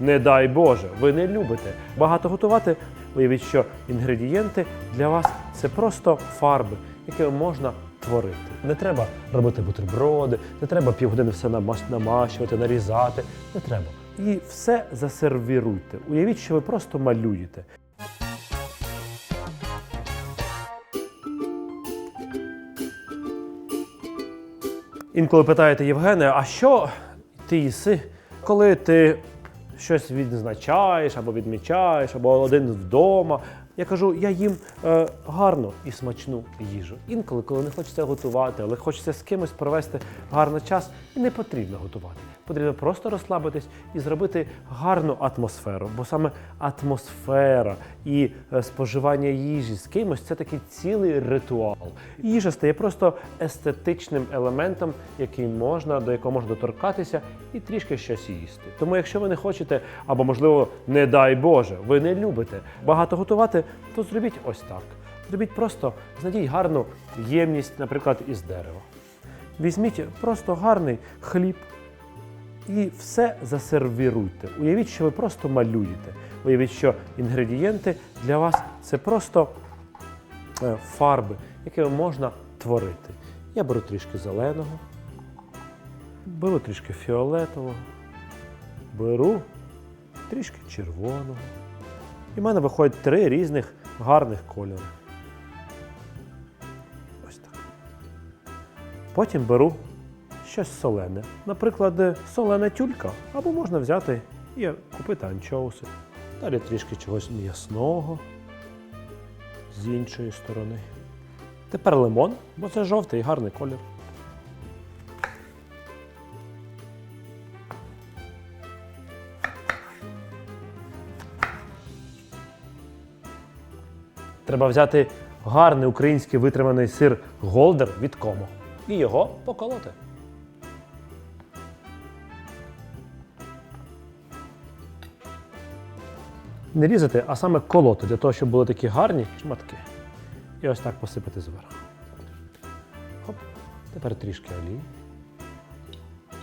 Не дай Боже, ви не любите багато готувати. Уявіть, що інгредієнти для вас це просто фарби, якими можна творити. Не треба робити бутерброди, не треба півгодини все намащувати, нарізати. Не треба. І все засервіруйте. Уявіть, що ви просто малюєте. Інколи питаєте Євгене, а що ти їси, коли ти щось відзначаєш або відмічаєш, або один вдома. Я кажу, я їм е, гарну і смачну їжу. Інколи, коли не хочеться готувати, але хочеться з кимось провести гарний час, і не потрібно готувати. Потрібно просто розслабитись і зробити гарну атмосферу. Бо саме атмосфера і е, споживання їжі з кимось це такий цілий ритуал. Їжа стає просто естетичним елементом, який можна, до якого можна доторкатися і трішки щось їсти. Тому, якщо ви не хочете, або можливо, не дай Боже, ви не любите багато готувати, то зробіть ось так. Зробіть просто знайдіть гарну ємність, наприклад, із дерева. Візьміть просто гарний хліб і все засервіруйте. Уявіть, що ви просто малюєте. Уявіть, що інгредієнти для вас це просто е, фарби, якими можна творити. Я беру трішки зеленого, беру трішки фіолетового, беру трішки червоного. І в мене виходять три різних гарних кольори. Ось так. Потім беру щось солене. Наприклад, солена тюлька, або можна взяти і купити анчоуси. Далі трішки чогось м'ясного з іншої сторони. Тепер лимон, бо це жовтий і гарний колір. Треба взяти гарний український витриманий сир Голдер від Комо і його поколоти. Не різати, а саме колоти, для того, щоб були такі гарні шматки. І ось так посипати зверху. Хоп. Тепер трішки олії.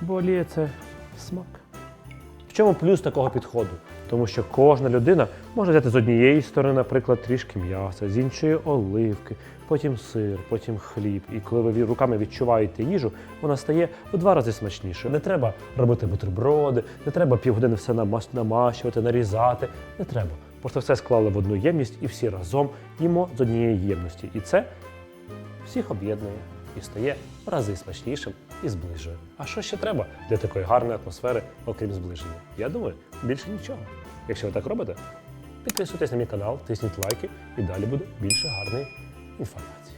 Бо олія це смак. В чому плюс такого підходу? Тому що кожна людина може взяти з однієї сторони, наприклад, трішки м'яса, з іншої оливки, потім сир, потім хліб. І коли ви руками відчуваєте їжу, вона стає в два рази смачнішою. Не треба робити бутерброди, не треба півгодини все намащувати, нарізати. Не треба. Просто все склали в одну ємність і всі разом їмо з однієї ємності. І це всіх об'єднує і стає в рази смачнішим і зближує. А що ще треба для такої гарної атмосфери, окрім зближення? Я думаю, більше нічого. Якщо ви так робите, підписуйтесь на мій канал, тисніть лайки і далі буде більше гарної інформації.